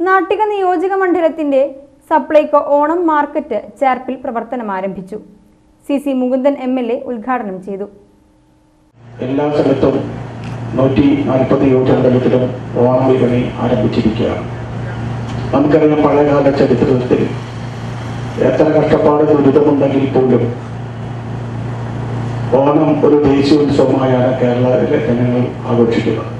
നാട്ടിക നിയോജക മണ്ഡലത്തിന്റെ സപ്ലൈകോ ഓണം മാർക്കറ്റ് ചേർപ്പിൽ പ്രവർത്തനം ആരംഭിച്ചു. C C Mukundan M L A ഉദ്ഘാടനം ചെയ്തു. എല്ലാ സ്ഥലത്തും നൂറ്റി നാൽപ്പത് യുവജനതലത്തിലും ഓണം വിപണി ആരംഭിച്ചിരിക്കുകയാണ്. നമുക്കറിയാം പഴയകാല ചരിത്രത്തിൽ എത്ര കഷ്ടപ്പാട് ദുരിതമുണ്ടെങ്കിൽ പോലും ഓണം ഒരു ദേശീയോത്സവമായാണ് കേരളത്തിലെ ജനങ്ങൾ ആഘോഷിക്കുന്നത്.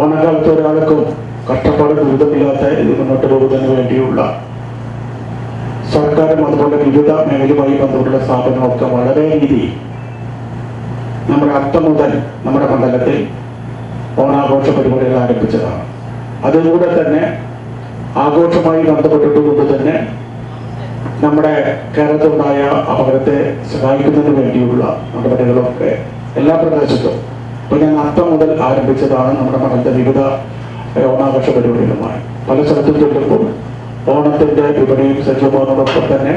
ഓണക്കാലത്ത് ഒരാൾക്കും കഷ്ടപ്പാട് ദുരിതമില്ലാത്ത ഇത് മുന്നോട്ട് പോകുന്നതിന് വേണ്ടിയുള്ള സർക്കാരും അതുപോലെ വിവിധ മേഖലയുമായി ബന്ധപ്പെട്ട സ്ഥാപനങ്ങളൊക്കെ വളരെ രീതിയിൽ നമ്മുടെ അത്തം മുതൽ നമ്മുടെ മണ്ഡലത്തിൽ ഓണാഘോഷ പരിപാടികൾ ആരംഭിച്ചതാണ്. അതിലൂടെ തന്നെ ആഘോഷമായി ബന്ധപ്പെട്ടിട്ടുകൊണ്ട് തന്നെ നമ്മുടെ കേരളത്തിലുണ്ടായ അപകടത്തെ സഹായിക്കുന്നതിന് വേണ്ടിയുള്ള നടപടികളൊക്കെ എല്ലാ പ്രദേശത്തും. ഇപ്പൊ ഞാൻ അത്തം മുതൽ ആരംഭിച്ചതാണ് നമ്മുടെ മണ്ഡലത്തെ വിവിധ ഓണാഘോഷ പല സ്ഥലത്തും ചെല്ലുമ്പോൾ ഓണത്തിന്റെ വിപണിയും സജ്ജമാകുന്നതോടൊപ്പം തന്നെ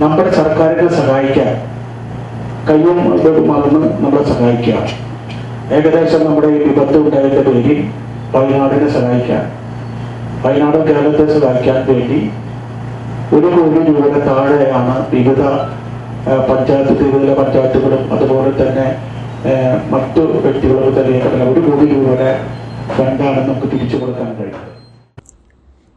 നമ്മുടെ സർക്കാരിനെ സഹായിക്കാൻ കയ്യും മറന്ന് നമ്മളെ സഹായിക്കുക. ഏകദേശം നമ്മുടെ ഈ വിപത്ത് ഉണ്ടായതിന്റെ പേരിൽ വയനാടിനെ സഹായിക്കാൻ വയനാടും കേരളത്തെ സഹായിക്കാൻ വേണ്ടി ഒരു കോടി രൂപയുടെ താഴെയാണ് വിവിധ പഞ്ചായത്ത് തിരുവല്ല പഞ്ചായത്തുകളും അതുപോലെ തന്നെ മറ്റു വ്യക്തികളും തന്നെ ഒരു കോടി രൂപയുടെ ഫണ്ടാണ് നമുക്ക് തിരിച്ചു കൊടുക്കാൻ കഴിയുന്നത്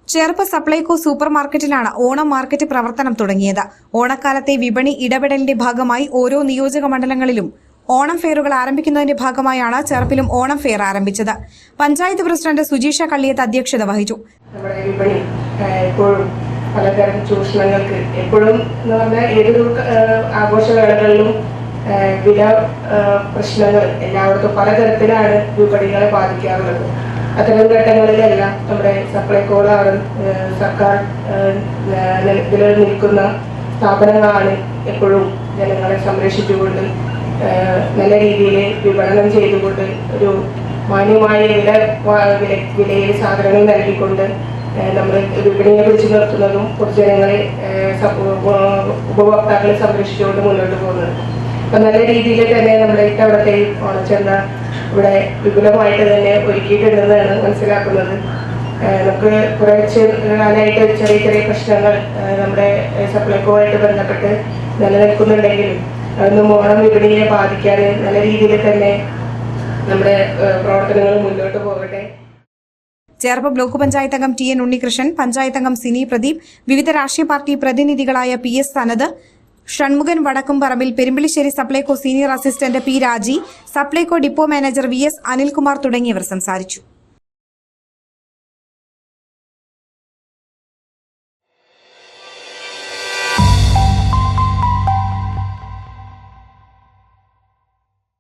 ചെറുപ്പ് സപ്ലൈകോ സൂപ്പർ മാർക്കറ്റിലാണ് ഓണം മാർക്കറ്റ് പ്രവർത്തനം തുടങ്ങിയത്. ഓണക്കാലത്തെ വിപണി ഇടപെടലിന്റെ ഭാഗമായി ഓരോ നിയോജക മണ്ഡലങ്ങളിലും ഓണം ഫെയറുകൾ ആരംഭിക്കുന്നതിന്റെ ഭാഗമായാണ് ചെറുപ്പിലും ഓണം ഫെയർ ആരംഭിച്ചത്. പഞ്ചായത്ത് പ്രസിഡന്റ് സുജീഷ കള്ളിയത്ത് അധ്യക്ഷത വഹിച്ചു. നമ്മുടെ വിപണി എപ്പോഴും പലതരം ചൂഷണങ്ങൾക്ക് എപ്പോഴും എന്ന് പറഞ്ഞാൽ ഏതൊരു ആഘോഷവേളകളിലും വില പ്രശ്നങ്ങൾ എല്ലാവർക്കും പലതരത്തിലാണ് വിപണികളെ ബാധിക്കാറുള്ളത്. അത്തരം ഘട്ടങ്ങളിലെല്ലാം നമ്മുടെ സപ്ലൈകോളാണ് സർക്കാർ നിലനിൽക്കുന്ന സ്ഥാപനങ്ങളാണ് എപ്പോഴും ജനങ്ങളെ സംരക്ഷിച്ചുകൊണ്ട് നല്ല രീതിയിൽ വിപണനം ചെയ്തുകൊണ്ട് ഒരു മാന്യമായ വില വില വിലയിൽ സാധനങ്ങൾ നൽകിക്കൊണ്ട് നമ്മൾ വിപണിയെ പിടിച്ചു നിർത്തുന്നതും പൊതുജനങ്ങളെ ഉപഭോക്താക്കളെ സംരക്ഷിച്ചുകൊണ്ട് മുന്നോട്ട് പോകുന്നത് അപ്പൊ നല്ല രീതിയിൽ തന്നെ നമ്മുടെ ഇത്തവണത്തെ ഓണച്ചെന്ന ഇവിടെ വിപുലമായിട്ട് തന്നെ ഒരുക്കിയിട്ടുണ്ടെന്നാണ് മനസ്സിലാക്കുന്നത്. നമുക്ക് കുറച്ച് കാലമായിട്ട് ചെറിയ ചെറിയ പ്രശ്നങ്ങൾ നമ്മുടെ സപ്ലൈകോമായിട്ട് ബന്ധപ്പെട്ട് നിലനിൽക്കുന്നുണ്ടെങ്കിലും അതൊന്നും ഓണം വിപണിയെ ബാധിക്കാതെ നല്ല രീതിയിൽ തന്നെ നമ്മുടെ പ്രവർത്തനങ്ങൾ മുന്നോട്ട് പോകട്ടെ. ചേർപ്പ് ബ്ലോക്ക് പഞ്ചായത്ത് അംഗം ടി എൻ ഉണ്ണികൃഷ്ണൻ പഞ്ചായത്ത് അംഗം സിനി പ്രദീപ് വിവിധ രാഷ്ട്രീയ party പ്രതിനിധികളായ P S Sanath Shanmukhan Vadakkumparambil Perumpilissery Supplyco senior assistant P Raji Supplyco depot manager V S Anilkumar തുടങ്ങിയവർ സംസാരിച്ചു.